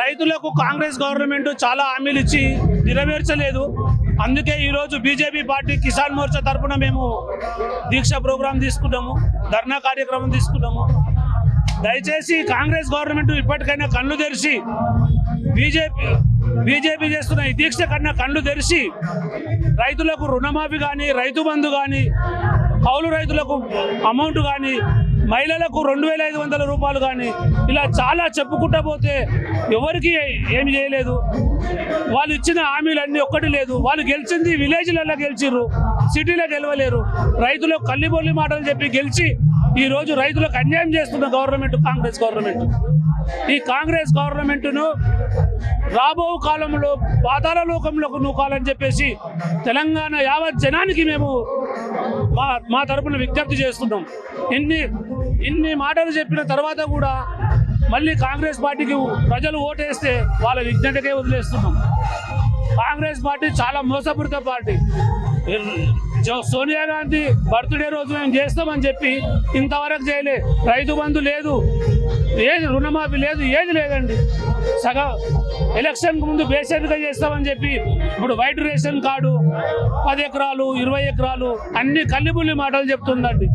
రైతులకు కాంగ్రెస్ గవర్నమెంట్ చాలా హామీలు ఇచ్చి నెరవేర్చలేదు. అందుకే ఈరోజు బీజేపీ పార్టీ కిసాన్ మోర్చా తరఫున మేము దీక్ష ప్రోగ్రాం తీసుకున్నాము ధర్నా కార్యక్రమం తీసుకున్నాము దయచేసి కాంగ్రెస్ గవర్నమెంట్ ఇప్పటికైనా కళ్ళు తెరిచి బీజేపీ బీజేపీ చేస్తున్న ఈ దీక్ష కన్నా కళ్ళు తెరిచి రైతులకు రుణమాఫీ కానీ రైతు బంధు కానీ కౌలు రైతులకు అమౌంట్ కానీ మహిళలకు రెండు వేల ఐదు వందల రూపాయలు కానీ ఇలా చాలా చెప్పుకుంటా పోతే ఎవరికి ఏమి చేయలేదు. వాళ్ళు ఇచ్చిన హామీలన్నీ ఒక్కటి లేదు. వాళ్ళు గెలిచింది విలేజ్లలో గెలిచిర్రు సిటీలో గెలవలేరు. రైతులకు కల్లిబొల్లి మాటలు చెప్పి గెలిచి ఈ రోజు రైతులకు అన్యాయం చేస్తున్న గవర్నమెంట్ కాంగ్రెస్ గవర్నమెంట్. ఈ కాంగ్రెస్ గవర్నమెంట్ను రాబో కాలంలో పాతాల లోకంలోకి నూకాలని చెప్పేసి తెలంగాణ యావత్ జనానికి మేము మా మా తరపున విజ్ఞప్తి చేస్తున్నాం. ఇన్ని ఇన్ని మాటలు చెప్పిన తర్వాత కూడా మళ్ళీ కాంగ్రెస్ పార్టీకి ప్రజలు ఓటేస్తే వాళ్ళ విజ్ఞతకే వదిలేస్తున్నాం. కాంగ్రెస్ పార్టీ చాలా మోసపూరిత పార్టీ. సోనియా గాంధీ బర్త్డే రోజు మేము చేస్తామని చెప్పి ఇంతవరకు చేయలే. రైతు బంధు లేదు. ఏది రుణమాఫీ లేదు ఏది లేదండి. సగం ఎలక్షన్ ముందు బేసిక్గా చేస్తామని చెప్పి ఇప్పుడు వైట్ రేషన్ కార్డు పది ఎకరాలు ఇరవై ఎకరాలు అన్ని కల్లిబుల్లి మాటలు చెప్తుందండి.